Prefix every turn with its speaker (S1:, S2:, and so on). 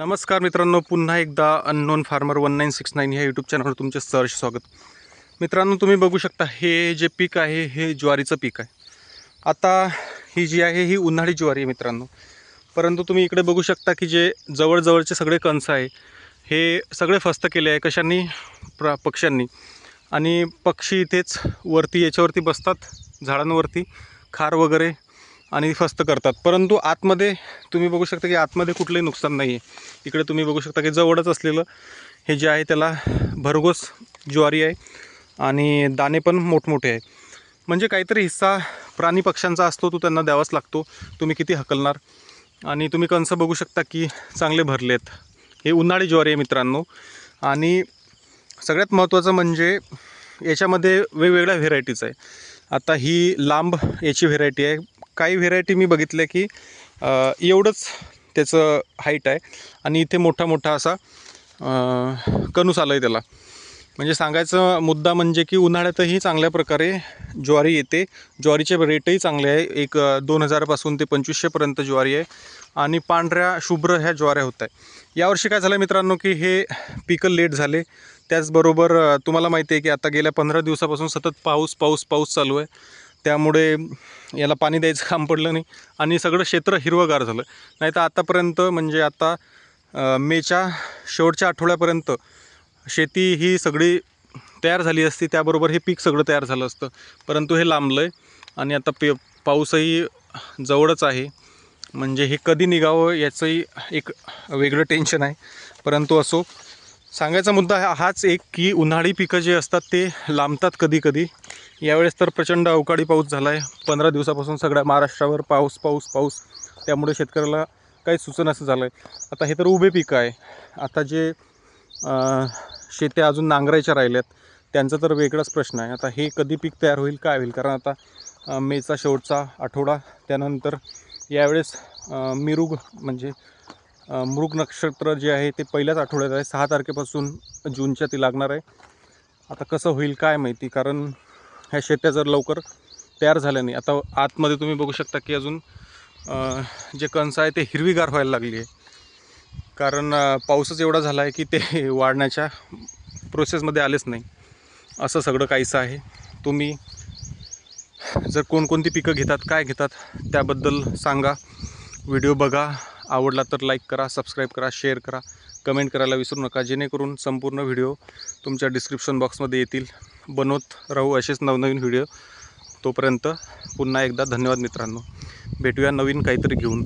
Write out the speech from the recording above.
S1: नमस्कार मित्रांनो पुन्हा एकदा unknown farmer one nine six nine ह्या यूट्यूब चॅनलवर तुमचे सहर्ष स्वागत. मित्रांनो तुम्ही बघू शकता हे जे पीक आहे हे ज्वारीचं पीक आहे. आता ही जी आहे ही उन्हाळी ज्वारी आहे मित्रांनो. परंतु तुम्ही इकडे बघू शकता की जे जवळजवळचे सगळे कंस आहे हे सगळे फस्त केले आहे कशांनी? प्र पक्ष्यांनी. आणि पक्षी इथेच वरती याच्यावरती बसतात झाडांवरती खार वगैरे आणि फस्त करतात. परंतु आतमध्ये तुम्ही बघू शकता की आतमध्ये कुठलंही नुकसान नाही आहे इकडे तुम्ही बघू शकता की जवळच असलेलं हे जे आहे त्याला भरघोस ज्वारी आहे आणि दाणे पण मोठमोठे आहे. म्हणजे काहीतरी हिस्सा प्राणी पक्ष्यांचा असतो तो त्यांना द्यावाच लागतो. तुम्ही किती हकलणार? आणि तुम्ही कंस बघू शकता की चांगले भरले आहेत हे उन्हाळी ज्वारी आहे मित्रांनो. आणि सगळ्यात महत्त्वाचं म्हणजे याच्यामध्ये वेगवेगळ्या व्हेरायटीज आहे. आता ही लांब याची व्हेरायटी आहे. काही व्हेरायटी मी बघितल्या की एवढंच त्याचं हाईट आहे. आणि इथे मोठा मोठा असा कणूस आलं आहे त्याला. म्हणजे सांगायचं मुद्दा म्हणजे की उन्हाळ्यातही चांगल्या प्रकारे ज्वारी येते. ज्वारीचे रेटही चांगले आहे. एक दोन हजारपासून ते पंचवीसशेपर्यंत ज्वारी आहे. आणि पांढऱ्या शुभ्र ह्या ज्वाऱ्या होत आहे यावर्षी काय झालं मित्रांनो की हे पिकं लेट झाले. त्याचबरोबर तुम्हाला माहिती आहे की आता गेल्या पंधरा दिवसापासून सतत पाऊस पाऊस पाऊस चालू आहे. त्यामुळे याला पाणी द्यायचं काम पडलं नाही. आणि सगळं क्षेत्र हिरवंगार झालं. नाही तर आतापर्यंत म्हणजे आता मेच्या शेवटच्या आठवड्यापर्यंत शेती ही सगळी तयार झाली असती. त्याबरोबर हे पीक सगळं तयार झालं असतं. परंतु हे लांबलं आहे आणि आता पे पाऊसही जवळच आहे. म्हणजे हे कधी निघावं याचंही एक वेगळं टेन्शन आहे. परंतु असो सांगायचा मुद्दा हा- हाच एक की उन्हाळी पिकं जे असतात ते लांबतात कधी कधी यावेळेस तर प्रचंड अवकाळी पाऊस झाला आहे पंधरा दिवसापासून सगळ्या महाराष्ट्रावर पाऊस पाऊस पाऊस. त्यामुळे शेतकऱ्याला काही सुचनासं झालं आहे आता हे तर उभे पिकं आहे. आता जे शेत्या अजून नांगरायच्या राहिल्यात त्यांचा तर वेगळाच प्रश्न आहे. आता हे कधी पीक तयार होईल काय होईल? कारण आता मेचा शेवटचा आठवडा. त्यानंतर यावेळेस मिरुग म्हणजे मृग नक्षत्र जे आहे ते पहिल्याच आठवड्यात आहे. सहा तारखेपासून जूनच्या ती लागणार आहे. आता कसं होईल काय माहिती कारण ह्या शेत्या जर लवकर तयार झाल्या नाही आता आतमध्ये तुम्ही बघू शकता की अजून जे कणस आहे ते हिरवीगार व्हायला लागली आहे. कारण पाऊसच एवढा झाला आहे की ते वाढण्याच्या प्रोसेसमध्ये आलेच नाही. असं सगळं काहीसं आहे. तुम्ही जर कोणकोणती पिकं घेतात काय घेतात त्याबद्दल सांगा. व्हिडिओ बघा. आवडला तर लाईक करा सबस्क्राईब करा शेअर करा कमेंट करायला विसरू नका. जेणेकरून संपूर्ण व्हिडिओ तुमच्या डिस्क्रिप्शन बॉक्समध्ये येतील. बनवत राहू असेच नवनवीन व्हिडिओ तोपर्यंत पुन्हा एकदा धन्यवाद मित्रांनो. भेटूया नवीन काहीतरी घेऊन.